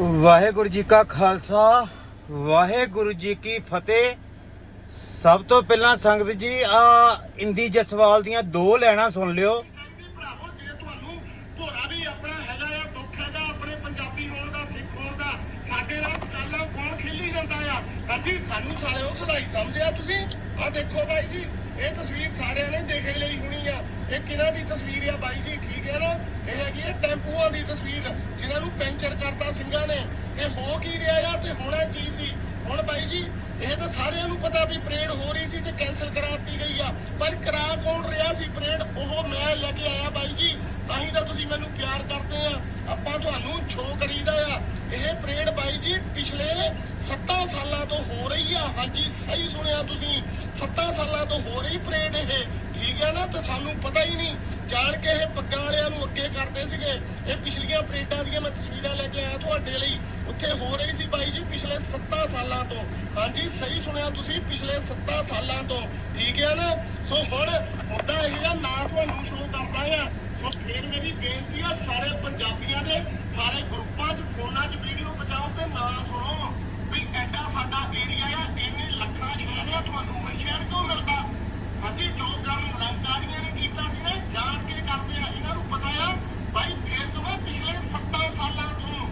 ਵਾਹਿਗੁਰੂ ਜੀ ਕਾ ਖਾਲਸਾ, ਵਾਹਿਗੁਰੂ ਜੀ ਕੀ ਫਤਿਹ। ਸਭ ਤੋਂ ਪਹਿਲਾਂ ਸੰਗਤ ਜੀ, ਆ ਇੰਦੀ ਜਸਵਾਲ ਦੀਆਂ ਦੋ ਲੈਣਾ ਸੁਣ ਲਿਓ। ਭਰਾਵੋ, ਜੇ ਤੁਹਾਨੂੰ ਭੋਰਾ ਵੀ ਆਪਣਾ ਹੈਗਾ ਆ, ਦੁੱਖ ਹੈਗਾ, ਆਪਣੇ ਪੰਜਾਬੀ ਹੋਣ ਦਾ, ਸਿੱਖ ਹੋਣ ਦਾ, ਸਾਡੇ ਨਾਲ ਚੱਲ ਕੌਣ ਖੇਲੀ ਜਾਂਦਾ ਆ? ਹਾਂਜੀ, ਸਾਨੂੰ ਸਾਲੇ ਉਹ ਸਦਾਈ ਸਮਝਿਆ ਤੁਸੀਂ? ਆ ਦੇਖੋ ਬਾਈ ਜੀ ਇਹ ਤਸਵੀਰ ਸਾਰਿਆਂ ਨੇ ਦੇਖਣ ਲਈ ਹੋਣੀ ਆ। ਇਹ ਕਿਹਨਾਂ ਦੀ ਤਸਵੀਰ ਆ ਬਾਈ ਜੀ? ਠੀਕ ਹੈ ਨਾ? ਇਹ ਹੈਗੀ ਹੈ ਟੈਂਪੂਆਂ ਦੀ ਤਸਵੀਰ, ਜਿਨ੍ਹਾਂ ਨੂੰ ਪੈਂਚਰ ਕਰਤਾ ਸਿੰਘਾਂ ਨੇ। ਇਹ ਹੋ ਕੀ ਰਿਹਾ ਆ ਤੇ ਹੋਣਾ ਕੀ ਸੀ? ਹੁਣ ਬਾਈ ਜੀ, ਇਹ ਤਾਂ ਸਾਰਿਆਂ ਨੂੰ ਪਤਾ ਵੀ ਪਰੇਡ ਹੋ ਰਹੀ ਸੀ ਤੇ ਕੈਨਸਲ ਕਰਾਤੀ ਗਈ ਆ। ਪਰ ਕਰਾ ਕੌਣ ਰਿਹਾ ਸੀ ਪਰੇਡ? ਉਹ ਮੈਂ ਲੈ ਕੇ ਆਇਆ ਬਾਈ ਜੀ। ਤਾਂ ਹੀ ਤਾਂ ਤੁਸੀਂ ਮੈਨੂੰ ਪਿਆਰ ਕਰਦੇ ਆ। ਆਪਾਂ ਤੁਹਾਨੂੰ ਛੋ ਕਰੀਦਾ ਆ। ਇਹ ਪਰੇਡ ਬਾਈ ਜੀ ਪਿਛਲੇ 7 ਸਾਲਾਂ ਤੋਂ ਹੋ ਰਹੀ ਆ। ਹਾਂਜੀ, ਸਹੀ ਸੁਣਿਆ ਤੁਸੀਂ। 7 ਸਾਲਾਂ ਤੋਂ ਹੋ ਰਹੀ ਪਰੇਡ ਇਹ। ਠੀਕ ਹੈ ਨਾ? ਤੇ ਸਾਨੂੰ ਪਤਾ ਹੀ ਨਹੀਂ। ਜਾਣ ਕੇ ਇਹ ਪੱਗਾਂ ਵਾਲਿਆਂ ਨੂੰ ਅੱਗੇ ਕਰਦੇ ਸੀਗੇ। ਇਹ ਪਿਛਲੀਆਂ ਪਰੇਡਾਂ ਦੀਆਂ ਮੈਂ ਤਸਵੀਰਾਂ ਲੈ ਕੇ ਆਇਆ ਤੁਹਾਡੇ ਲਈ। ਉੱਥੇ ਹੋ ਰਹੀ ਸੀ ਬਾਈ ਜੀ ਪਿਛਲੇ 7 ਸਾਲਾਂ ਤੋਂ। ਹਾਂਜੀ, ਸਹੀ ਸੁਣਿਆ ਤੁਸੀਂ, ਪਿਛਲੇ 7 ਸਾਲਾਂ ਤੋਂ। ਠੀਕ ਹੈ ਨਾ? ਸੋ ਹੁਣ ਮੁੱਦਾ ਇਹ ਆ, ਨਾ ਤੁਹਾਨੂੰ ਸ਼ੋਅ ਕਰਦਾ ਆ। ਸੋ ਫੇਰ ਮੇਰੀ ਬੇਨਤੀ ਆ, ਸਾਰੇ ਪੰਜਾਬੀਆਂ ਦੇ, ਸਾਰੇ ਗਰੁੱਪਾਂ 'ਚ, ਫੋਨਾਂ 'ਚ ਵੀਡੀਓ ਪਹੁੰਚਾਓ ਤੇ ਨਾ ਸੁਣੋ ਵੀ ਐਡਾ ਸਾਡਾ ਏਰੀਆ ਆ ਇੰਨੇ ਲੱਖਾਂ ਤੁਹਾਨੂੰ ਇਹ ਸ਼ਹਿਰ ਕਿਉਂ ਮਿਲਦਾ। ਹਾਂਜੀ ਜੋ ਕੰਮ ਰੰਗਦਾਰੀਆਂ ਨੇ ਕੀਤਾ ਸੀ ਨਾ ਜਾਣ ਕੇ ਕਰਦੇ ਆ। ਇਹਨਾਂ ਨੂੰ ਪਤਾ ਆ, ਭਾਈ, ਫੇਰ ਤੋਂ ਮੈਂ ਪਿਛਲੇ 7 ਸਾਲਾਂ ਤੋਂ।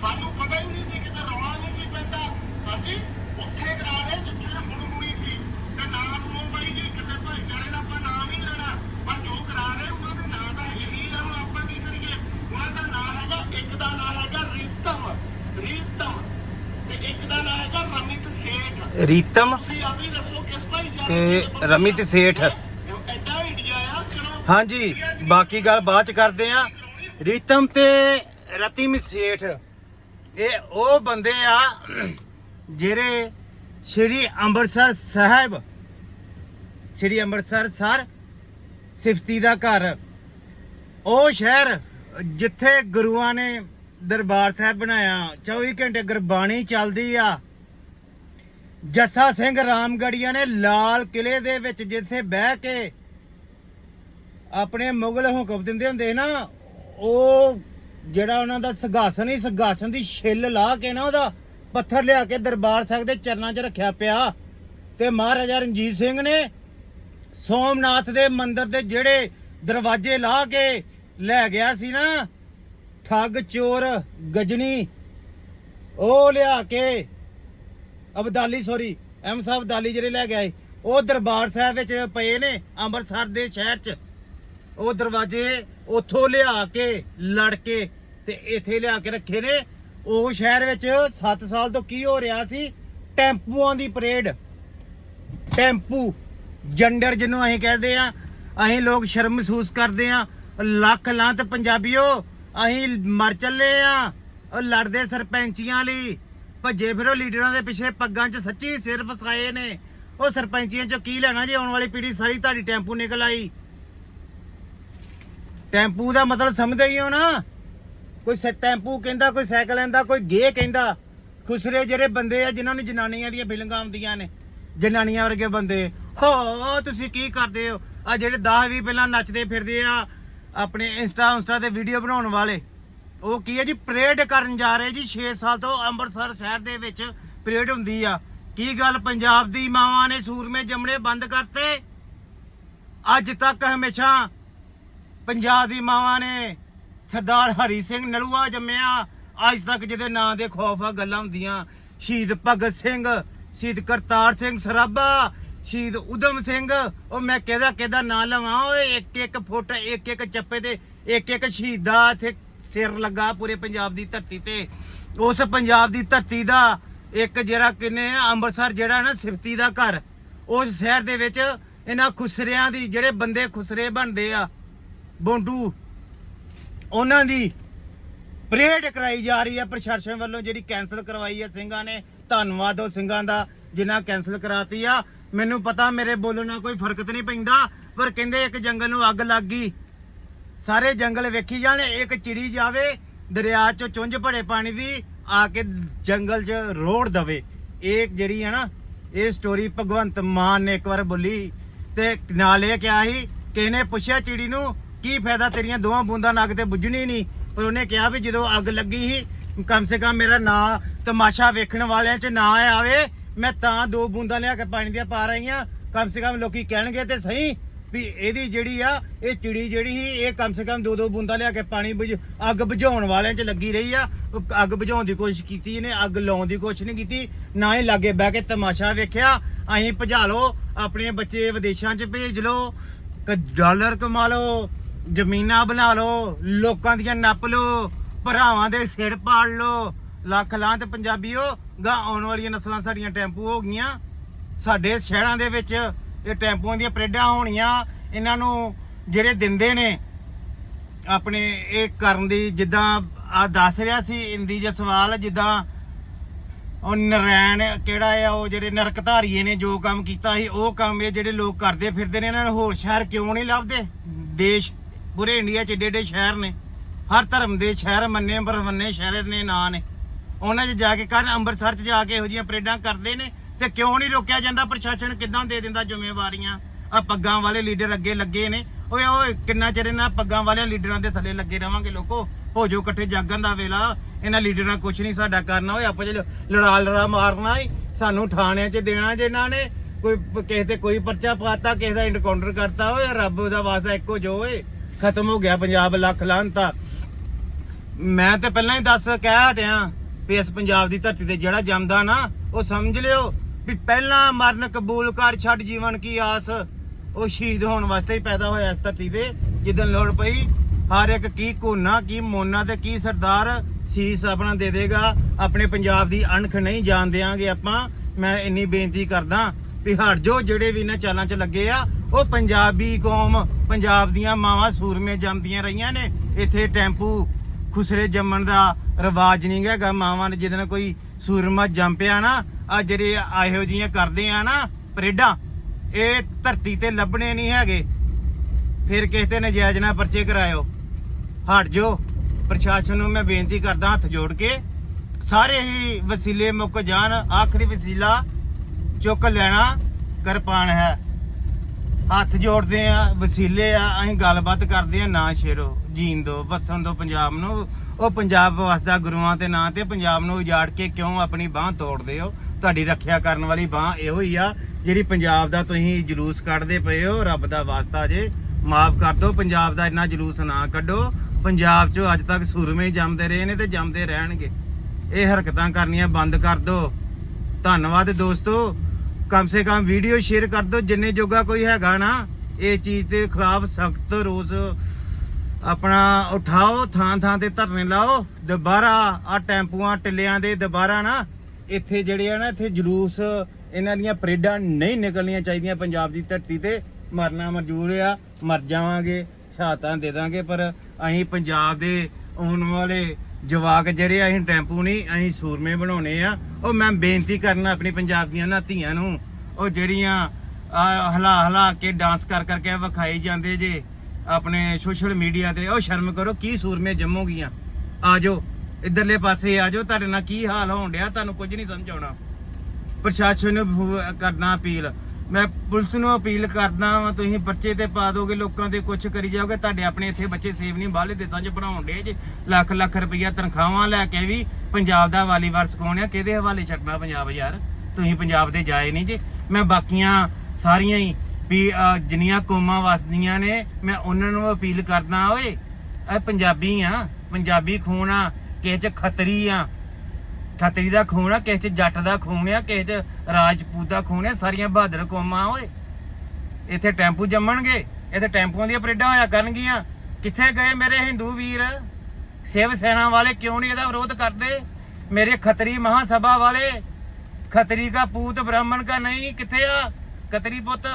ਸਾਨੂੰ ਪਤਾ ਹੀ ਨਹੀਂ ਸੀ ਕਿਤੇ ਰੌਲਾ ਨਹੀਂ ਸੀ ਪੈਂਦਾ। ਹਾਂਜੀ, ਉੱਥੇ ਕਰਾ ਰਹੇ ਜਿੱਥੇ ਹੁਣ ਹੁਣੀ ਸੀ। ਤੇ ਨਾ ਸੁਣੋ ਬਾਈ ਜੀ, ਕਿਸੇ ਭਾਈਚਾਰੇ ਦਾ ਆਪਾਂ ਨਾਮ ਨਹੀਂ ਲੈਣਾ। ਪਰ ਜੋ ਕਰਾ ਰਹੇ ਉਹਨਾਂ ਦੇ ਨਾਂ ਦਾ ਇਹੀ ਆ। ਆਪਾਂ ਕੀ ਕਰੀਏ? ਉਹਨਾਂ ਦਾ ਨਾਂ ਹੈਗਾ, ਇੱਕ ਦਾ ਨਾਂ ਹੈਗਾ, ਰੀਤਮ। ਰੀਤਮ। ਇੱਕ ਦਾ ਨਾਂ ਹੈਗਾ ਰਮਿਤ ਸੇਠ। ਰੀਤਮ? ਤੁਸੀਂ ਆਪ ਹੀ ਦੱਸੋ ਕਿਸ ਭਾਈਚਾਰੇ ਤੇ ਦੇ ਰਮਿਤ ਸੇਠ। ਇਹ ਐਡਾ ਇੰਡੀਆ ਆ ਚਲੋ। ਹਾਂਜੀ ਬਾਕੀ ਗੱਲ ਬਾਅਦ ਚ ਕਰਦੇ ਆ। ਰੀਤਮ ਤੇ ਰਤਿਮ ਸੇਠ ਇਹ ਉਹ ਬੰਦੇ ਆ ਜਿਹੜੇ ਸ਼੍ਰੀ ਅੰਮ੍ਰਿਤਸਰ ਸਾਹਿਬ ਸ਼੍ਰੀ ਅੰਮ੍ਰਿਤਸਰ ਸਰ ਸਿਫਤੀ ਦਾ ਘਰ ਉਹ ਸ਼ਹਿਰ ਜਿੱਥੇ ਗੁਰੂਆਂ ਨੇ ਦਰਬਾਰ ਸਾਹਿਬ ਬਣਾਇਆ। 24 ਘੰਟੇ ਗੁਰਬਾਣੀ ਚੱਲਦੀ ਆ। ਜੱਸਾ ਸਿੰਘ ਰਾਮਗੜੀਆ ਨੇ ਲਾਲ ਕਿਲੇ ਦੇ ਵਿੱਚ ਜਿੱਥੇ ਬਹਿ ਕੇ ਆਪਣੇ ਮੁਗਲ ਹੁਕਮ ਦਿੰਦੇ ਹੁੰਦੇ ਨਾ, ਉਹ ਜਿਹੜਾ ਉਹਨਾਂ ਦਾ ਸਿੰਘਾਸਨ ਹੀ ਸਿੰਘਾਸਨ ਦੀ ਛਿੱਲ ਲਾ ਕੇ ਨਾ ਉਹਦਾ ਪੱਥਰ ਲਿਆ ਕੇ ਦਰਬਾਰ ਸਾਹਿਬ ਦੇ ਚਰਨਾਂ 'ਚ ਰੱਖਿਆ ਪਿਆ। ਤੇ ਮਹਾਰਾਜਾ ਰਣਜੀਤ ਸਿੰਘ ਨੇ ਸੋਮਨਾਥ ਦੇ ਮੰਦਿਰ ਦੇ ਜਿਹੜੇ ਦਰਵਾਜ਼ੇ ਲਾ ਕੇ ਲੈ ਗਿਆ ਸੀ ਨਾ ਠੱਗ, ਚੋਰ, ਗਜਨੀ, ਉਹ ਲਿਆ ਕੇ ਅਬਦਾਲੀ ਸੌਰੀ ਐਮ ਸਾਹਿਬ ਅਬਦਾਲੀ ਜਿਹੜੇ ਲੈ ਗਏ ਉਹ ਦਰਬਾਰ ਸਾਹਿਬ ਵਿੱਚ ਪਏ ਨੇ, ਅੰਮ੍ਰਿਤਸਰ ਦੇ ਸ਼ਹਿਰ 'ਚ। ਉਹ ਦਰਵਾਜ਼ੇ ਉੱਥੋਂ ਲਿਆ ਕੇ ਲੜ ਕੇ ਤੇ ਇੱਥੇ ਲਿਆ ਕੇ ਰੱਖੇ ਨੇ। ਉਹ ਸ਼ਹਿਰ ਵਿੱਚ 7 ਸਾਲ ਤੋਂ ਕੀ ਹੋ ਰਿਹਾ ਸੀ? ਟੈਂਪੂਆਂ ਦੀ ਪਰੇਡ। ਟੈਂਪੂ, ਜੰਡਰ ਜਿਹਨੂੰ ਅਸੀਂ ਕਹਿੰਦੇ ਆ, ਅਸੀਂ ਲੋਕ ਸ਼ਰਮ ਮਹਿਸੂਸ ਕਰਦੇ ਆ। ਲੱਖ ਲਾਂਤ ਪੰਜਾਬੀਓ ਅਸੀਂ ਮਰ ਚੱਲੇ ਆ। ਉਹ ਲੜਦੇ ਸਰਪੰਚੀਆਂ ਲਈ। ਭੱਜੇ ਫਿਰੋ ਲੀਡਰਾਂ ਦੇ ਪਿੱਛੇ ਪੱਗਾਂ 'ਚ ਸੱਚੀ ਸਿਰ ਫਸਾਏ ਨੇ। ਉਹ ਸਰਪੰਚੀਆਂ 'ਚੋਂ ਕੀ ਲੈਣਾ ਜੇ? ਆਉਣ ਵਾਲੀ ਪੀੜ੍ਹੀ ਸਾਰੀ ਤੁਹਾਡੀ ਟੈਂਪੂ ਨਿਕਲ ਆਈ। ਟੈਂਪੂ ਦਾ ਮਤਲਬ ਸਮਝਦੇ ਹੀ ਹੋ ਨਾ? ਕੋਈ ਸ ਟੈਂਪੂ ਕਹਿੰਦਾ, ਕੋਈ ਸਾਈਕਲ ਕਹਿੰਦਾ, ਕੋਈ ਗੇ ਕਹਿੰਦਾ, ਖੁਸਰੇ ਜਿਹੜੇ ਬੰਦੇ ਆ, ਜਿਨ੍ਹਾਂ ਨੂੰ ਜਨਾਨੀਆਂ ਦੀਆਂ ਫਿਲਮਾਂ ਆਉਂਦੀਆਂ ਨੇ, ਜਨਾਨੀਆਂ ਵਰਗੇ ਬੰਦੇ। ਹੋ, ਤੁਸੀਂ ਕੀ ਕਰਦੇ ਹੋ? ਆ ਜਿਹੜੇ 10 20 ਪਹਿਲਾਂ ਨੱਚਦੇ ਫਿਰਦੇ ਆ ਆਪਣੇ ਇੰਸਟਾ ਇੰਸਟਾ ਤੇ ਵੀਡੀਓ ਬਣਾਉਣ ਵਾਲੇ। ਉਹ ਕੀ ਹੈ ਜੀ, ਪਰੇਡ ਕਰਨ ਜਾ ਰਹੇ ਜੀ 6 ਸਾਲ ਤੋਂ ਅੰਮ੍ਰਿਤਸਰ ਸ਼ਹਿਰ ਦੇ ਵਿੱਚ ਪਰੇਡ ਹੁੰਦੀ ਆ। ਕੀ ਗੱਲ, ਪੰਜਾਬ ਦੀ ਮਾਵਾਂ ਨੇ ਸੂਰਮੇ ਜੰਮਣੇ ਬੰਦ ਕਰਤੇ? ਅੱਜ ਤੱਕ ਹਮੇਸ਼ਾ ਪੰਜਾਬ ਦੀ ਮਾਵਾਂ ਨੇ ਸਰਦਾਰ ਹਰੀ ਸਿੰਘ ਨਲੂਆ ਜੰਮਿਆ। ਅੱਜ ਤੱਕ ਜਿਹਦੇ ਨਾਂ ਦੇ ਖੌਫ ਆ, ਗੱਲਾਂ ਹੁੰਦੀਆਂ। ਸ਼ਹੀਦ ਭਗਤ ਸਿੰਘ, ਸ਼ਹੀਦ ਕਰਤਾਰ ਸਿੰਘ ਸਰਾਭਾ ਸ਼ਹੀਦ ਉਦਮ ਸਿੰਘ। ਉਹ ਮੈਂ ਕਿਹਦਾ ਕਿਹਦਾ ਨਾਂ ਲਵਾਂ? ਓਏ, ਇੱਕ ਇੱਕ ਫੁੱਟ, ਇੱਕ ਇੱਕ ਚੱਪੇ ਤੇ, ਇੱਕ ਇੱਕ ਸ਼ਹੀਦਾ ਇੱਥੇ ਸਿਰ ਲੱਗਾ ਪੂਰੇ ਪੰਜਾਬ ਦੀ ਧਰਤੀ ਤੇ। ਉਸ ਪੰਜਾਬ ਦੀ ਧਰਤੀ ਦਾ ਇੱਕ ਜਿਹੜਾ ਕਿੰਨੇ ਅੰਮ੍ਰਿਤਸਰ ਜਿਹੜਾ ਨਾ ਸਿਫਤੀ ਦਾ ਘਰ, ਉਸ ਸ਼ਹਿਰ ਦੇ ਵਿੱਚ ਇਹਨਾਂ ਖੁਸਰਿਆਂ ਦੀ ਜਿਹੜੇ ਬੰਦੇ ਖੁਸਰੇ ਬਣਦੇ ਆ, ਬੋਂਡੂ, ਉਹਨਾਂ ਦੀ ਪਰੇਡ ਕਰਾਈ ਜਾ ਰਹੀ ਹੈ ਪ੍ਰਸ਼ਾਸਨ ਵੱਲੋਂ, ਜਿਹੜੀ ਕੈਨਸਲ ਕਰਵਾਈ ਹੈ ਸਿੰਘਾਂ ਨੇ। ਧੰਨਵਾਦ ਉਹ ਸਿੰਘਾਂ ਦਾ, ਜਿਨ੍ਹਾਂ ਕੈਨਸਲ ਕਰਾਤੀ ਆ। ਮੈਨੂੰ ਪਤਾ ਮੇਰੇ ਬੋਲਣ ਨਾਲ ਕੋਈ ਫ਼ਰਕ ਤੇ ਨਹੀਂ ਪੈਂਦਾ, ਪਰ ਕਹਿੰਦੇ ਇੱਕ ਜੰਗਲ ਨੂੰ ਅੱਗ ਲੱਗ ਗਈ। ਸਾਰੇ ਜੰਗਲ ਵੇਖੀ ਜਾਣ, ਇੱਕ ਚਿੜੀ ਜਾਵੇ, ਦਰਿਆ ਚੋਂ ਚੁੰਝ ਭਰੇ ਪਾਣੀ ਦੀ, ਆ ਕੇ ਜੰਗਲ 'ਚ ਰੋੜ ਦਵੇ। ਇਹ ਜਿਹੜੀ ਹੈ ਨਾ, ਇਹ ਸਟੋਰੀ ਭਗਵੰਤ ਮਾਨ ਨੇ ਇੱਕ ਵਾਰ ਬੋਲੀ ਤੇ ਨਾਲ ਇਹ ਕਿਹਾ ਸੀ ਕਿ ਇਹਨੇ ਪੁੱਛਿਆ ਚਿੜੀ ਨੂੰ, ਕੀ ਫਾਇਦਾ ਤੇਰੀਆਂ ਦੋਵਾਂ ਬੂੰਦਾਂ ਨੱਕ ਤੇ ਬੁੱਝਣੀ ਨਹੀਂ? ਪਰ ਉਹਨੇ ਕਿਹਾ ਵੀ ਜਦੋਂ ਅੱਗ ਲੱਗੀ ਸੀ, ਕਮ ਸੇ ਕਮ ਮੇਰਾ ਨਾਂ ਤਮਾਸ਼ਾ ਵੇਖਣ ਵਾਲਿਆਂ 'ਚ ਨਾ ਆਵੇ ਮੈਂ ਤਾਂ ਦੋ ਬੂੰਦਾਂ ਲਿਆ ਕੇ ਪਾਣੀ ਦੀਆਂ ਪਾ ਰਹੀ ਰਹੀਆਂ ਕਮ ਸੇ ਕਮ ਲੋਕੀ ਕਹਿਣਗੇ ਤੇ ਸਹੀ ਵੀ ਇਹਦੀ ਜਿਹੜੀ ਆ, ਇਹ ਚਿੜੀ ਜਿਹੜੀ ਸੀ, ਇਹ ਕਮ ਸੇ ਕਮ ਦੋ ਦੋ ਬੂੰਦਾਂ ਲਿਆ ਕੇ ਪਾਣੀ ਬੁਝ, ਅੱਗ ਬੁਝਾਉਣ ਵਾਲਿਆਂ 'ਚ ਲੱਗੀ ਰਹੀ ਆ। ਅੱਗ ਬੁਝਾਉਣ ਦੀ ਕੋਸ਼ਿਸ਼ ਕੀਤੀ ਇਹਨੇ, ਅੱਗ ਲਾਉਣ ਦੀ ਕੋਸ਼ਿਸ਼ ਨਹੀਂ ਕੀਤੀ, ਨਾ ਹੀ ਲਾਗੇ ਬਹਿ ਕੇ ਤਮਾਸ਼ਾ ਵੇਖਿਆ। ਅਸੀਂ ਭਜਾ ਲਓ, ਆਪਣੇ ਬੱਚੇ ਵਿਦੇਸ਼ਾਂ 'ਚ ਭੇਜ ਲਓ, ਕ ਡਾਲਰ ਕਮਾ ਲਓ, ਜ਼ਮੀਨਾਂ ਬਣਾ ਲਓ, ਲੋਕਾਂ ਦੀਆਂ ਨੱਪ ਲਓ, ਭਰਾਵਾਂ ਦੇ ਸਿਰ ਪਾੜ ਲਓ। ਲੱਖ ਲਾਂ ਤੇ ਪੰਜਾਬੀਓ ਗਾ ਆਉਣ ਵਾਲੀਆਂ ਨਸਲਾਂ ਸਾਡੀਆਂ ਟੈਂਪੂ ਹੋ ਗਈਆਂ। ਸਾਡੇ ਸ਼ਹਿਰਾਂ ਦੇ ਵਿੱਚ ਇਹ ਟੈਂਪੂਆਂ ਦੀਆਂ ਪਰੇਡਾਂ ਹੋਣੀਆਂ। ਇਹਨਾਂ ਨੂੰ ਜਿਹੜੇ ਦਿੰਦੇ ਨੇ, ਆਪਣੇ ਇਹ ਕਰਨ ਦੀ ਜਿੱਦਾਂ ਆ ਦੱਸ ਰਿਹਾ ਸੀ, ਇੰਦੀ ਜਸਵਾਲ ਜਿੱਦਾਂ ਉਹ ਨਰੈਣ ਕਿਹੜਾ ਆ, ਉਹ ਜਿਹੜੇ ਨਰਕਧਾਰੀਏ ਨੇ, ਜੋ ਕੰਮ ਕੀਤਾ ਸੀ, ਉਹ ਕੰਮ ਇਹ ਜਿਹੜੇ ਲੋਕ ਕਰਦੇ ਫਿਰਦੇ ਨੇ, ਇਹਨਾਂ ਨੂੰ ਹੋਰ ਸ਼ਹਿਰ ਕਿਉਂ ਨਹੀਂ ਲੱਭਦੇ? ਦੇਸ਼, ਪੂਰੇ ਇੰਡੀਆ 'ਚ ਏਡੇ ਏਡੇ ਸ਼ਹਿਰ ਨੇ। ਹਰ ਧਰਮ ਦੇ ਸ਼ਹਿਰ ਮੰਨੇ ਬਰਵੰਨੇ ਸ਼ਹਿਰ ਨੇ ਨਾਂ ਨੇ। ਉਹਨਾਂ 'ਚ ਜਾ ਕੇ ਕਰਨ ਅੰਮ੍ਰਿਤਸਰ 'ਚ ਜਾ ਕੇ ਇਹੋ ਜਿਹੀਆਂ ਪਰੇਡਾਂ ਕਰਦੇ ਨੇ ਤੇ ਕਿਉਂ ਨਹੀਂ ਰੋਕਿਆ ਜਾਂਦਾ, ਪ੍ਰਸ਼ਾਸਨ ਕਿੱਦਾਂ ਦੇ ਦਿੰਦਾ ਜ਼ਿੰਮੇਵਾਰੀਆਂ? ਆ ਪੱਗਾਂ ਵਾਲੇ ਲੀਡਰ ਅੱਗੇ ਲੱਗੇ ਨੇ। ਓਏ ਓਏ, ਕਿੰਨਾ ਚਿਰ ਇਹਨਾਂ ਪੱਗਾਂ ਵਾਲਿਆਂ ਲੀਡਰਾਂ ਦੇ ਥੱਲੇ ਲੱਗੇ ਰਵਾਂਗੇ ਲੋਕੋ? ਹੋ ਜੋ ਇਕੱਠੇ ਜਾਗਣ ਦਾ ਵੇਲਾ। ਇਹਨਾਂ ਲੀਡਰਾਂ ਕੁਝ ਨਹੀਂ ਸਾਡਾ ਕਰਨਾ। ਓਏ, ਆਪਾਂ ਜੇ ਲੜਾ ਲੜਾ ਮਾਰਨਾ ਏ ਸਾਨੂੰ ਥਾਣਿਆਂ 'ਚ ਦੇਣਾ ਜੇ ਇਹਨਾਂ ਨੇ। ਕੋਈ ਕਿਸੇ ਤੇ ਕੋਈ ਪਰਚਾ ਪਾਤਾ, ਕਿਸੇ ਦਾ ਇਨਕਾਊਂਟਰ ਕਰਤਾ, ਓਏ, ਰੱਬ ਦਾ ਵਾਸਤਾ ਇੱਕੋ ਜੋ ਓਏ ਖਤਮ ਹੋ ਗਿਆ ਪੰਜਾਬ, ਲੱਖ ਲਾਂਤਾ ਮੈਂ ਤੇ ਪਹਿਲਾਂ ਹੀ ਦੱਸ ਕਹਿ ਹਟਿਆ। ਵੀ ਇਸ ਪੰਜਾਬ ਦੀ ਧਰਤੀ ਤੇ ਜਿਹੜਾ ਜੰਮਦਾ ਨਾ, ਉਹ ਸਮਝ ਲਿਓ ਵੀ ਪਹਿਲਾਂ ਮਰਨ ਕਬੂਲ ਕਰ ਛੱਡ ਜੀਵਨ ਕੀ ਆਸ। ਉਹ ਸ਼ਹੀਦ ਹੋਣ ਵਾਸਤੇ ਹੀ ਪੈਦਾ ਹੋਇਆ ਇਸ ਧਰਤੀ ਤੇ ਜਿੱਦਨ ਲੋੜ ਪਈ, ਹਰ ਇੱਕ ਕੀ ਕੋਨਾ ਕੀ ਮੋਨਾ ਤੇ ਕੀ ਸਰਦਾਰ ਸੀਸ ਆਪਣਾ ਦੇ ਦੇਗਾ। ਆਪਣੇ ਪੰਜਾਬ ਦੀ ਅਣਖ ਨਹੀਂ ਜਾਣ ਦਿਆਂਗੇ ਆਪਾਂ। ਮੈਂ ਇੰਨੀ ਬੇਨਤੀ ਕਰਦਾ ਵੀ ਹਟ ਜੋ ਜਿਹੜੇ ਵੀ ਇਹਨਾਂ ਚਾਲਾਂ 'ਚ ਲੱਗੇ ਆ, ਉਹ ਪੰਜਾਬੀ ਕੌਮ, ਪੰਜਾਬ ਦੀਆਂ ਮਾਵਾਂ ਸੂਰਮੇ ਜੰਮਦੀਆਂ ਰਹੀਆਂ ਨੇ। ਇੱਥੇ ਟੈਂਪੂ ਖੁਸਰੇ ਜੰਮਣ ਦਾ ਰਿਵਾਜ ਨਹੀਂ ਹੈਗਾ। ਮਾਵਾਂ ਨੇ ਜਿਹਦੇ ਨਾਲ ਕੋਈ ਸੂਰਮਾ ਜੰਮ ਪਿਆ ਨਾ ਆ ਜਿਹੜੇ ਇਹੋ ਜੀਆਂ ਕਰਦੇ ਆ ਨਾ ਪਰੇਡਾਂ, ਇਹ ਧਰਤੀ ਤੇ ਲੱਭਣੇ ਨਹੀਂ ਹੈਗੇ। ਫਿਰ ਕਿਸੇ ਤੇ ਨਜਾਇਜ਼ ਨਾ ਪਰਚੇ ਕਰਾਇਓ। ਹਟ ਜੋ ਪ੍ਰਸ਼ਾਸਨ ਨੂੰ ਮੈਂ ਬੇਨਤੀ ਕਰਦਾ ਹੱਥ ਜੋੜ ਕੇ, ਸਾਰੇ ਹੀ ਵਸੀਲੇ ਮੁੱਕ ਜਾਣ, ਆਖਰੀ ਵਸੀਲਾ ਚੁੱਕ ਲੈਣਾ, ਕਿਰਪਾਨ ਹੈ। ਹੱਥ ਜੋੜਦੇ ਆ, ਵਸੀਲੇ ਆ, ਅਸੀਂ ਗੱਲਬਾਤ ਕਰਦੇ ਆ, ਨਾ ਸ਼ੇਰੋ ਜੀਣ ਦੋ, ਵਸਣ ਦੋ ਪੰਜਾਬ ਨੂੰ। ਉਹ ਪੰਜਾਬ ਵਸਦਾ ਗੁਰੂਆਂ ਦੇ ਨਾਂ ਤੇ, ਪੰਜਾਬ ਨੂੰ ਉਜਾੜ ਕੇ ਕਿਉਂ ਆਪਣੀ ਬਾਹ ਤੋੜਦੇ ਹੋ? ਤੁਹਾਡੀ ਰੱਖਿਆ ਕਰਨ ਵਾਲੀ ਬਾਹ ਇਹੋ ਹੀ ਆ, ਜਿਹੜੀ ਪੰਜਾਬ ਦਾ ਤੁਸੀਂ ਜਲੂਸ ਕੱਢਦੇ ਪਏ ਹੋ, ਰੱਬ ਦਾ ਵਾਸਤਾ ਜੇ। ਮਾਫ ਕਰ ਦਿਓ ਪੰਜਾਬ ਦਾ ਇੰਨਾ ਜਲੂਸ ਨਾ ਕੱਢੋ। ਪੰਜਾਬ 'ਚੋਂ ਅੱਜ ਤੱਕ ਸੂਰਮੇ ਜੰਮਦੇ ਰਹੇ ਨੇ ਤੇ ਜੰਮਦੇ ਰਹਿਣਗੇ। ਇਹ ਹਰਕਤਾਂ ਕਰਨੀਆਂ ਬੰਦ ਕਰ ਦਿਓ ਧੰਨਵਾਦ ਦੋਸਤੋ। ਕਮ ਸੇ ਕਮ ਵੀਡੀਓ ਸ਼ੇਅਰ ਕਰ ਦਿਓ, ਜਿੰਨੇ ਜੋਗਾ ਕੋਈ ਹੈਗਾ ਨਾ, ਇਹ ਚੀਜ਼ ਦੇ ਖਿਲਾਫ ਸਖਤ ਰੋਸ ਆਪਣਾ ਉਠਾਓ, ਥਾਂ ਥਾਂ ਤੇ ਧਰਨੇ ਲਾਓ। ਦੁਬਾਰਾ ਆ ਟੈਂਪੂਆਂ, ਟਿੱਲਿਆਂ ਦੇ ਦੁਬਾਰਾ ਨਾ, ਇੱਥੇ ਜਿਹੜੇ ਆ ਨਾ, ਇੱਥੇ ਜਲੂਸ, ਇਹਨਾਂ ਦੀਆਂ ਪਰੇਡਾਂ ਨਹੀਂ ਨਿਕਲਣੀਆਂ ਚਾਹੀਦੀਆਂ ਪੰਜਾਬ ਦੀ ਧਰਤੀ ਤੇ। ਮਰਨਾ ਮਨਜ਼ੂਰ ਆ, ਮਰ ਜਾਵਾਂਗੇ ਸ਼ਹਾਦਤਾਂ ਦੇ ਦਾਂਗੇ, ਪਰ ਅਸੀਂ ਪੰਜਾਬ ਦੇ ਆਉਣ ਵਾਲੇ ਜਵਾਕ ਜਿਹੜੇ ਅਸੀਂ ਟੈਂਪੂ ਨਹੀਂ, ਅਸੀਂ ਸੂਰਮੇ ਬਣਾਉਣੇ ਆ। ਉਹ ਮੈਂ ਬੇਨਤੀ ਕਰਨਾ ਆਪਣੀ ਪੰਜਾਬ ਦੀਆਂ ਨਾ ਧੀਆਂ ਨੂੰ। ਉਹ ਜਿਹੜੀਆਂ ਆਹ, ਹਲਾ ਹਲਾ ਕੇ ਡਾਂਸ ਕਰ ਕਰਕੇ ਵਿਖਾਈ ਜਾਂਦੇ ਜੇ ਆਪਣੇ ਸੋਸ਼ਲ ਮੀਡੀਆ ਤੇ ਉਹ ਸ਼ਰਮ ਕਰੋ ਕੀ ਸੂਰਮੇ ਜੰਮੋਗੀਆਂ। ਆਜੋ ਇਧਰਲੇ ਪਾਸੇ ਆਜੋ ਤੁਹਾਡੇ ਨਾਲ ਕੀ ਹਾਲ ਹੋਣ ਡਿਆ ਤੁਹਾਨੂੰ ਕੁਝ ਨਹੀਂ ਸਮਝ ਆਉਣਾ। ਪ੍ਰਸ਼ਾਸਨ ਨੂੰ ਫ- ਕਰਨਾ ਅਪੀਲ। ਮੈਂ ਪੁਲਿਸ ਨੂੰ ਅਪੀਲ ਕਰਦਾ ਵਾਂ ਤੁਸੀਂ ਬੱਚੇ ਤੇ ਪਾ ਦੋਗੇ ਲੋਕਾਂ ਤੇ ਕੁਝ ਕਰੀ ਜਾਓਗੇ ਤੁਹਾਡੇ ਆਪਣੇ ਇੱਥੇ ਬੱਚੇ ਸੇਵ ਨਹੀਂ ਬਾਹਲੇ ਦੇਸਾਂ 'ਚ ਬਣਾਉਣ ਡੇ ਜੇ। ਲੱਖ ਲੱਖ ਰੁਪਈਆ ਤਨਖਾਹਾਂ ਲੈ ਕੇ ਵੀ ਪੰਜਾਬ ਦਾ ਵਾਲੀ ਵਾਰ ਆ? ਕਿਹਦੇ ਹਵਾਲੇ ਛੱਡਣਾ ਪੰਜਾਬ ਯਾਰ? ਤੁਸੀਂ ਪੰਜਾਬ ਦੇ ਜਾਏ ਨਹੀਂ ਜੀ। ਮੈਂ ਬਾਕੀਆਂ ਸਾਰੀਆਂ ਹੀ ਵੀ ਜਿੰਨੀਆਂ ਕੌਮਾਂ ਵਸਦੀਆਂ ਨੇ, ਮੈਂ ਉਹਨਾਂ ਨੂੰ ਅਪੀਲ ਕਰਦਾ ਓਏ, ਇਹ ਪੰਜਾਬੀ ਆ। ਪੰਜਾਬੀ ਖੂਨ ਆ, ਕਿਸੇ 'ਚ ਖੱਤਰੀ ਆ। ਖੱਤਰੀ ਦਾ ਖੂਨ ਆ, ਕਿਸੇ ਚ ਜੱਟ ਦਾ ਖੂਨ ਆ, ਕਿਸੇ ਚ ਰਾਜਪੂਤ ਦਾ ਖੂਨ ਆ, ਸਾਰੀਆਂ ਬਹਾਦਰ ਕੌਮਾਂ ਓਏ। ਇੱਥੇ ਟੈਂਪੂ ਜੰਮਣਗੇ, ਇੱਥੇ ਟੈਂਪੂਆਂ ਦੀਆਂ ਪਰੇਡਾਂ ਹੋਇਆ ਕਰਨਗੀਆਂ। ਕਿੱਥੇ ਗਏ ਮੇਰੇ ਹਿੰਦੂ ਵੀਰ? ਸਿਵ ਸੈਨਾ ਵਾਲੇ ਕਿਉਂ ਨਹੀਂ ਇਹਦਾ ਵਿਰੋਧ ਕਰਦੇ? ਮੇਰੇ ਖੱਤਰੀ ਮਹਾ ਸਭਾ ਵਾਲੇ, ਖੱਤਰੀ ਦਾ ਪੂਤ ਬ੍ਰਾਹਮਣ ਦਾ ਨਹੀਂ, ਕਿੱਥੇ ਆ? ਖੱਤਰੀ ਪੁੱਤ,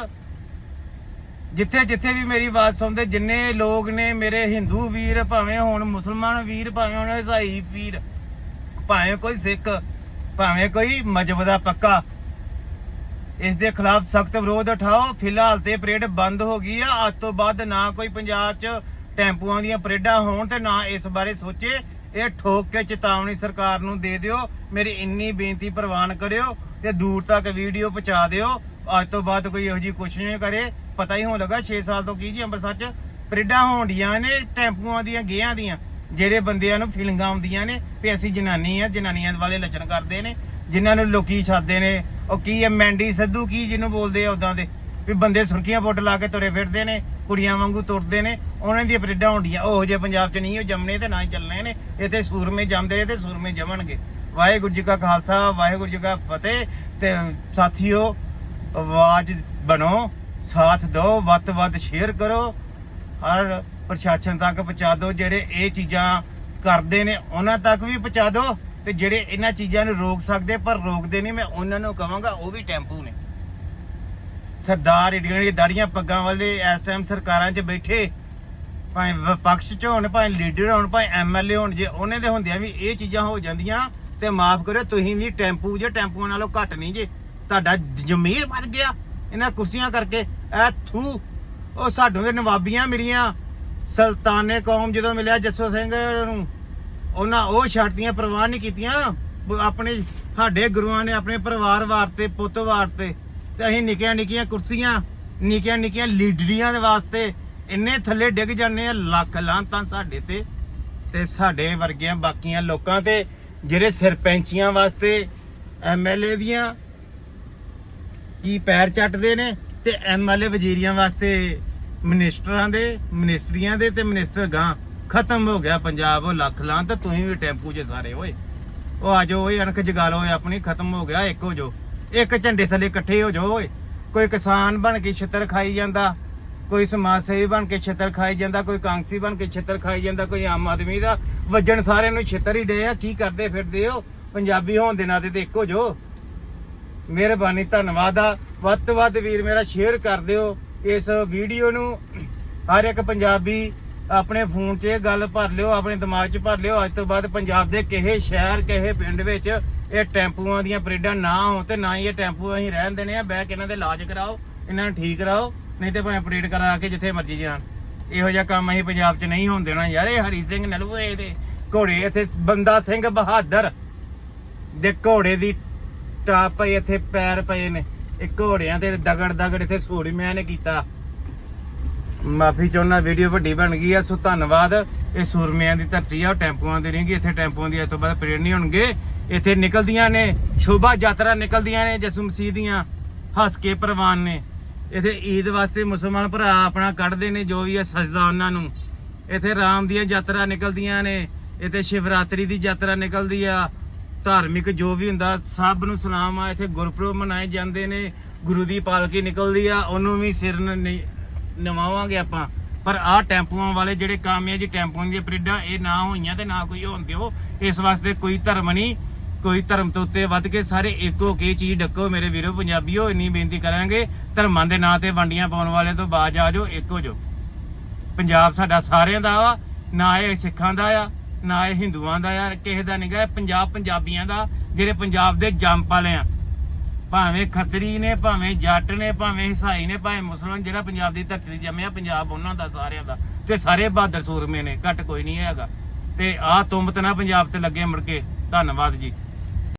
ਜਿੱਥੇ ਜਿੱਥੇ ਵੀ ਮੇਰੀ ਆਵਾਜ਼ ਸੁਣਦੇ, ਜਿੰਨੇ ਲੋਕ ਨੇ ਮੇਰੇ ਹਿੰਦੂ ਵੀਰ, ਭਾਵੇਂ ਹੁਣ ਮੁਸਲਮਾਨ ਵੀਰ, ਭਾਵੇਂ ਹੁਣ ਈਸਾਈ ਵੀਰ, ਭਾਵੇਂ ਕੋਈ ਸਿੱਖ, ਭਾਵੇਂ ਕੋਈ ਮਜਬ ਦਾ ਪੱਕਾ, ਇਸ ਦੇ ਖਿਲਾਫ ਸਖਤ ਵਿਰੋਧ ਉਠਾਓ। ਫਿਲਹਾਲ ਤੇ ਪਰੇਡ ਬੰਦ ਹੋ ਗਈ ਆ। ਅੱਜ ਤੋਂ ਬਾਅਦ ਨਾ ਕੋਈ ਪੰਜਾਬ 'ਚ ਟੈਂਪੂਆਂ ਦੀਆਂ ਪਰੇਡਾਂ ਹੋਣ ਤੇ ਨਾ ਇਸ ਬਾਰੇ ਸੋਚੇ, ਇਹ ਠੋਕ ਕੇ ਚੇਤਾਵਨੀ ਸਰਕਾਰ ਨੂੰ ਦੇ ਦਿਓ, ਮੇਰੀ ਇੰਨੀ ਬੇਨਤੀ ਪ੍ਰਵਾਨ ਕਰਿਓ ਤੇ ਦੂਰ ਤੱਕ ਵੀਡੀਓ ਪਹੁੰਚਾ ਦਿਓ। ਅੱਜ ਤੋਂ ਬਾਅਦ ਕੋਈ ਇਹੋ ਜਿਹੀ ਕੋਸ਼ਿਸ਼ ਨਹੀਂ ਕਰੇ। ਪਤਾ ਹੀ ਹੋਣ ਲੱਗਾ 6 ਸਾਲ ਤੋਂ ਕੀ ਜੀ ਅੰਮ੍ਰਿਤਸਰ 'ਚ ਪਰੇਡਾਂ ਹੋਣ ਡੀਆਂ ਨੇ, ਟੈਂਪੂਆਂ ਦੀਆਂ ਗੇਆਂ ਦੀਆਂ। ਜਿਹੜੇ ਬੰਦਿਆਂ ਨੂੰ ਫੀਲਿੰਗਾਂ ਆਉਂਦੀਆਂ ਨੇ ਵੀ ਅਸੀਂ ਜਨਾਨੀ ਆ, ਜਨਾਨੀਆਂ ਵਾਲੇ ਲੱਛਣ ਕਰਦੇ ਨੇ। ਜਿਨ੍ਹਾਂ ਨੂੰ ਲੋਕੀ ਛਾਦੇ ਨੇ, ਉਹ ਕੀ ਹੈ ਮੈਂਡੀ ਸਿੱਧੂ ਕੀ ਜਿਹਨੂੰ ਬੋਲਦੇ ਆ ਉਦਾਂ ਦੇ। ਵੀ ਬੰਦੇ ਸੁਰਖੀਆਂ ਫੁੱਟ ਲਾ ਕੇ ਤੁਰੇ ਫਿਰਦੇ ਨੇ, ਕੁੜੀਆਂ ਵਾਂਗੂ ਤੁਰਦੇ ਨੇ, ਉਹਨਾਂ ਦੀਆਂ ਪਰੇਡਾਂ ਹੁੰਦੀਆਂ। ਉਹ ਜੇ ਪੰਜਾਬ 'ਚ ਨਹੀਂ, ਉਹ ਜੰਮਣੇ ਤੇ ਨਾ ਹੀ ਚੱਲਣੇ ਨੇ। ਇੱਥੇ ਸੂਰਮੇ ਜੰਮਦੇ ਨੇ ਤੇ ਸੂਰਮੇ ਜਮਣਗੇ। ਵਾਹਿਗੁਰੂ ਜੀ ਕਾ ਖਾਲਸਾ, ਵਾਹਿਗੁਰੂ ਜੀ ਕਾ ਫਤਿਹ ਤੇ ਸਾਥੀਓ, ਆਵਾਜ਼ ਬਣੋ, ਸਾਥ ਦਿਓ, ਵੱਧ ਤੋਂ ਵੱਧ ਸ਼ੇਅਰ ਕਰੋ। ਹਰ ਪ੍ਰਸ਼ਾਸਨ ਤੱਕ ਪਹੁੰਚਾ ਦਿਓ, ਜਿਹੜੇ ਇਹ ਚੀਜ਼ਾਂ ਕਰਦੇ ਨੇ, ਉਹਨਾਂ ਤੱਕ ਵੀ ਪਹੁੰਚਾ ਦਿਓ ਤੇ ਜਿਹੜੇ ਇਹਨਾਂ ਚੀਜ਼ਾਂ ਨੂੰ ਰੋਕ ਸਕਦੇ ਪਰ ਰੋਕਦੇ ਨਹੀਂ, ਮੈਂ ਉਹਨਾਂ ਨੂੰ ਕਹਾਂਗਾ ਉਹ ਵੀ ਟੈਂਪੂ ਨੇ। ਸਰਦਾਰ ਏਡੀਆਂ ਦੀ ਦਾੜੀਆਂ ਪੱਗਾਂ ਵਾਲੇ ਇਸ ਟਾਈਮ ਸਰਕਾਰਾਂ 'ਚ ਬੈਠੇ, ਭਾਵੇਂ ਵਿਪਕਸ਼ 'ਚ ਹੋਣ, ਭਾਵੇਂ ਲੀਡਰ ਹੋਣ, ਭਾਵੇਂ ਐਮਐਲਏ ਹੋਣ, ਜੇ ਉਹਨਾਂ ਦੇ ਹੁੰਦਿਆਂ ਵੀ ਇਹ ਚੀਜ਼ਾਂ ਹੋ ਜਾਂਦੀਆਂ, ਤੇ ਮਾਫ ਕਰਿਓ, ਤੁਸੀਂ ਵੀ ਟੈਂਪੂ ਜੇ, ਟੈਂਪੂਆਂ ਨਾਲੋਂ ਘੱਟ ਨਹੀਂ ਜੇ, ਤੁਹਾਡਾ ਜ਼ਮੀਰ ਵੱਧ ਗਿਆ ਇਹਨਾਂ ਕੁਰਸੀਆਂ ਕਰਕੇ। ਐ ਥੂ, ਉਹ ਸਾਡੋਂ ਦੇ ਨਵਾਬੀਆਂ ਮਿਲੀਆਂ, ਸੁਲਤਾਨੇ ਕੌਮ ਜਦੋਂ ਮਿਲਿਆ ਜੱਸੋ ਸਿੰਘ ਨੂੰ, ਉਹਨਾਂ ਉਹ ਛੱਡਦੀਆਂ ਪ੍ਰਵਾਹ ਨਹੀਂ ਕੀਤੀਆਂ ਆਪਣੇ ਸਾਡੇ ਗੁਰੂਆਂ ਨੇ ਆਪਣੇ ਪਰਿਵਾਰ ਵਾਰ ਤੇ ਪੁੱਤ ਵਾਰ ਤੇ ਤੇ ਅਸੀਂ ਨਿੱਕੀਆਂ ਨਿੱਕੀਆਂ ਕੁਰਸੀਆਂ, ਨਿੱਕੀਆਂ ਨਿੱਕੀਆਂ ਲੀਡਰੀਆਂ ਦੇ ਵਾਸਤੇ ਇੰਨੇ ਥੱਲੇ ਡਿੱਗ ਜਾਂਦੇ ਆ ਲੱਖ ਲਾਂਤਾਂ ਸਾਡੇ ਤੇ ਤੇ ਸਾਡੇ ਵਰਗਿਆਂ ਬਾਕੀਆਂ ਲੋਕਾਂ ਤੇ, ਜਿਹੜੇ ਸਰਪੰਚੀਆਂ ਵਾਸਤੇ ਐਮਐਲਏ ਦੀਆਂ ਕੀ ਪੈਰ ਚੱਟਦੇ ਨੇ ਤੇ ਐਮਐਲਏ ਵਜ਼ੀਰੀਆਂ ਵਾਸਤੇ ਮਿਨਿਸਟਰਾਂ ਦੇ, ਮਿਨਿਸਟਰੀਆਂ ਦੇ ਤੇ ਮਿਨਿਸਟਰ ਗਾਂ ਖਤਮ ਹੋ ਗਿਆ ਪੰਜਾਬ, ਉਹ ਲੱਖ ਲਾਂ ਤੇ ਤੁਸੀਂ ਵੀ ਟੈਂਪੂ 'ਚ ਸਾਰੇ ਓਏ। ਉਹ ਆ ਜਾਓ, ਓਏ ਅਣਖ ਜਗਾ ਲਓ ਆਪਣੀ ਖਤਮ ਹੋ ਗਿਆ, ਇੱਕ ਹੋ ਜਾਓ। ਇੱਕ ਝੰਡੇ ਥੱਲੇ ਇਕੱਠੇ ਹੋ ਜਾਓ ਓਏ। ਕੋਈ ਕਿਸਾਨ ਬਣ ਕੇ ਛਿੱਤਰ ਖਾਈ ਜਾਂਦਾ, ਕੋਈ ਸਮਾਜ ਸੇਵੀ ਬਣ ਕੇ ਛਿੱਤਰ ਖਾਈ ਜਾਂਦਾ, ਕੋਈ ਕਾਂਗਸੀ ਬਣ ਕੇ ਛਿੱਤਰ ਖਾਈ ਜਾਂਦਾ, ਕੋਈ ਆਮ ਆਦਮੀ ਦਾ ਵੱਜਣ ਸਾਰਿਆਂ ਨੂੰ ਛਿੱਤਰ ਹੀ ਡੇ ਆ, ਕੀ ਕਰਦੇ ਫਿਰਦੇ ਹੋ? ਪੰਜਾਬੀ ਹੋਣ ਦੇ ਨਾਤੇ ਤੇ ਇੱਕ ਹੋ ਜਾਓ ਮਿਹਰਬਾਨੀ, ਧੰਨਵਾਦ ਆ। ਵੱਧ ਤੋਂ ਵੱਧ ਵੀਰ ਮੇਰਾ ਸ਼ੇਅਰ ਕਰ ਦਿਓ ਇਸ ਵੀਡੀਓ ਨੂੰ। ਹਰ ਇੱਕ ਪੰਜਾਬੀ ਆਪਣੇ ਫੋਨ 'ਚ ਇਹ ਗੱਲ ਭਰ ਲਿਓ, ਆਪਣੇ ਦਿਮਾਗ 'ਚ ਭਰ ਲਿਓ। ਅੱਜ ਤੋਂ ਬਾਅਦ ਪੰਜਾਬ ਦੇ ਕਿਸੇ ਸ਼ਹਿਰ, ਕਿਸੇ ਪਿੰਡ ਵਿੱਚ ਇਹ ਟੈਂਪੂਆਂ ਦੀਆਂ ਪਰੇਡਾਂ ਨਾ ਹੋਣ ਤੇ ਨਾ ਹੀ ਇਹ ਟੈਂਪੂ ਅਸੀਂ ਰਹਿਣ ਦੇਣੇ ਆ। ਬਹਿ ਕੇ ਇਹਨਾਂ ਦੇ ਇਲਾਜ ਕਰਾਓ, ਇਹਨਾਂ ਨੂੰ ਠੀਕ ਕਰਾਓ, ਨਹੀਂ ਤੇ ਭਾਵੇਂ ਪਰੇਡ ਕਰਾ ਕੇ ਜਿੱਥੇ ਮਰਜ਼ੀ ਜਾਣ। ਇਹੋ ਜਿਹਾ ਕੰਮ ਅਸੀਂ ਪੰਜਾਬ 'ਚ ਨਹੀਂ ਹੋਣ ਦੇਣਾ ਯਾਰ, ਇਹ ਹਰੀ ਸਿੰਘ ਨਲੂਏ ਦੇ ਘੋੜੇ, ਇੱਥੇ ਬੰਦਾ ਸਿੰਘ ਬਹਾਦਰ ਦੇ ਘੋੜੇ ਦੀ ਟਾਪ ਪਈ, ਇੱਥੇ ਪੈਰ ਪਏ ਨੇ। ਇਹ ਘੋੜਿਆਂ ਤੇ ਦਗੜ ਦਗੜ ਇੱਥੇ ਸੂਰਮਿਆਂ ਨੇ ਕੀਤਾ। ਮਾਫੀ ਚਾਹੁੰਦਾ, ਵੀਡੀਓ ਵੱਡੀ ਬਣ ਗਈ ਆ, ਸੋ ਧੰਨਵਾਦ। ਇਹ ਸੂਰਮਿਆਂ ਦੀ ਧਰਤੀ ਆ, ਉਹ ਟੈਂਪੂਆਂ ਦੀ ਨਹੀਂ ਗੀ ਇੱਥੇ ਟੈਂਪੂਆਂ ਦੀ ਇਸ ਤੋਂ ਬਾਅਦ ਪਰੇਡ ਨਹੀਂ ਹੋਣਗੇ। ਇੱਥੇ ਨਿਕਲਦੀਆਂ ਨੇ, ਸ਼ੋਭਾ ਯਾਤਰਾ ਨਿਕਲਦੀਆਂ ਨੇ ਜਸੂ ਮਸੀਹ ਦੀਆਂ, ਹੱਸ ਕੇ ਪ੍ਰਵਾਨ ਨੇ। ਇੱਥੇ ਈਦ ਵਾਸਤੇ ਮੁਸਲਮਾਨ ਭਰਾ ਆਪਣਾ ਕੱਢਦੇ ਨੇ, ਜੋ ਵੀ ਹੈ ਸਜਦਾ ਉਹਨਾਂ ਨੂੰ। ਇੱਥੇ ਰਾਮ ਦੀਆਂ ਯਾਤਰਾ ਨਿਕਲਦੀਆਂ ਨੇ, ਇੱਥੇ ਸ਼ਿਵਰਾਤਰੀ ਦੀ ਯਾਤਰਾ ਨਿਕਲਦੀ ਆ। ਧਾਰਮਿਕ ਜੋ ਵੀ ਹੁੰਦਾ, ਸਭ ਨੂੰ ਸਲਾਮ ਆ। ਇੱਥੇ ਗੁਰਪੁਰਬ ਮਨਾਏ ਜਾਂਦੇ ਨੇ, ਗੁਰੂ ਦੀ ਪਾਲਕੀ ਨਿਕਲਦੀ ਆ, ਉਹਨੂੰ ਵੀ ਸਿਰ ਨ- ਨਵਾਵਾਂਗੇ ਆਪਾਂ। ਪਰ ਆਹ ਟੈਂਪੂਆਂ ਵਾਲੇ ਜਿਹੜੇ ਕੰਮ ਜੀ ਟੈਂਪੂਆਂ ਦੀਆਂ ਪਰੇਡਾਂ ਇਹ ਨਾ ਹੋਈਆਂ ਤੇ ਨਾ ਕੋਈ ਹੋਣ ਦਿਓ। ਇਸ ਵਾਸਤੇ ਕੋਈ ਧਰਮ ਨਹੀਂ। ਕੋਈ ਧਰਮ ਤੋਂ ਉੱਤੇ ਵੱਧ ਕੇ ਸਾਰੇ ਇੱਕ ਹੋ ਕੇ ਚੀਜ਼ ਡੱਕੋ ਮੇਰੇ ਵੀਰੋ, ਪੰਜਾਬੀਓ, ਇੰਨੀ ਬੇਨਤੀ ਕਰਾਂਗੇ, ਧਰਮਾਂ ਦੇ ਨਾਂ ਤੇ ਵੰਡੀਆਂ ਪਾਉਣ ਵਾਲੇ ਤੋਂ ਬਾਜ ਆ ਜਾਓ, ਇੱਕ ਹੋ ਜਾਓ। ਪੰਜਾਬ ਸਾਡਾ ਸਾਰਿਆਂ ਦਾ ਵਾ, ਨਾ ਇਹ ਸਿੱਖਾਂ ਦਾ ਆ, ਨਾ ਇਹ ਹਿੰਦੂਆਂ ਦਾ ਆ, ਕਿਸੇ ਦਾ ਨਹੀਂਗਾ ਪੰਜਾਬ ਪੰਜਾਬੀਆਂ ਦਾ, ਜਿਹੜੇ ਪੰਜਾਬ ਦੇ ਜੰਮ ਪਾਲੇ ਆ। ਭਾਵੇਂ ਖੱਤਰੀ ਨੇ, ਭਾਵੇਂ ਜੱਟ ਨੇ, ਭਾਵੇਂ ਹਿਸਾਈ ਨੇ, ਭਾਵੇਂ ਮੁਸਲਮਾਨ, ਜਿਹੜਾ ਪੰਜਾਬ ਦੀ ਧਰਤੀ ਤੇ ਜੰਮਿਆ, ਪੰਜਾਬ ਉਹਨਾਂ ਦਾ, ਸਾਰਿਆਂ ਦਾ। ਤੇ ਸਾਰੇ ਬਹਾਦਰ ਸੂਰਮੇ ਨੇ, ਘੱਟ ਕੋਈ ਨਹੀਂ ਹੈਗਾ। ਤੇ ਆਹ ਤੁੰਬਤ ਨਾ ਪੰਜਾਬ ਤੇ ਲੱਗੇ ਮੁੜ ਕੇ। ਧੰਨਵਾਦ ਜੀ।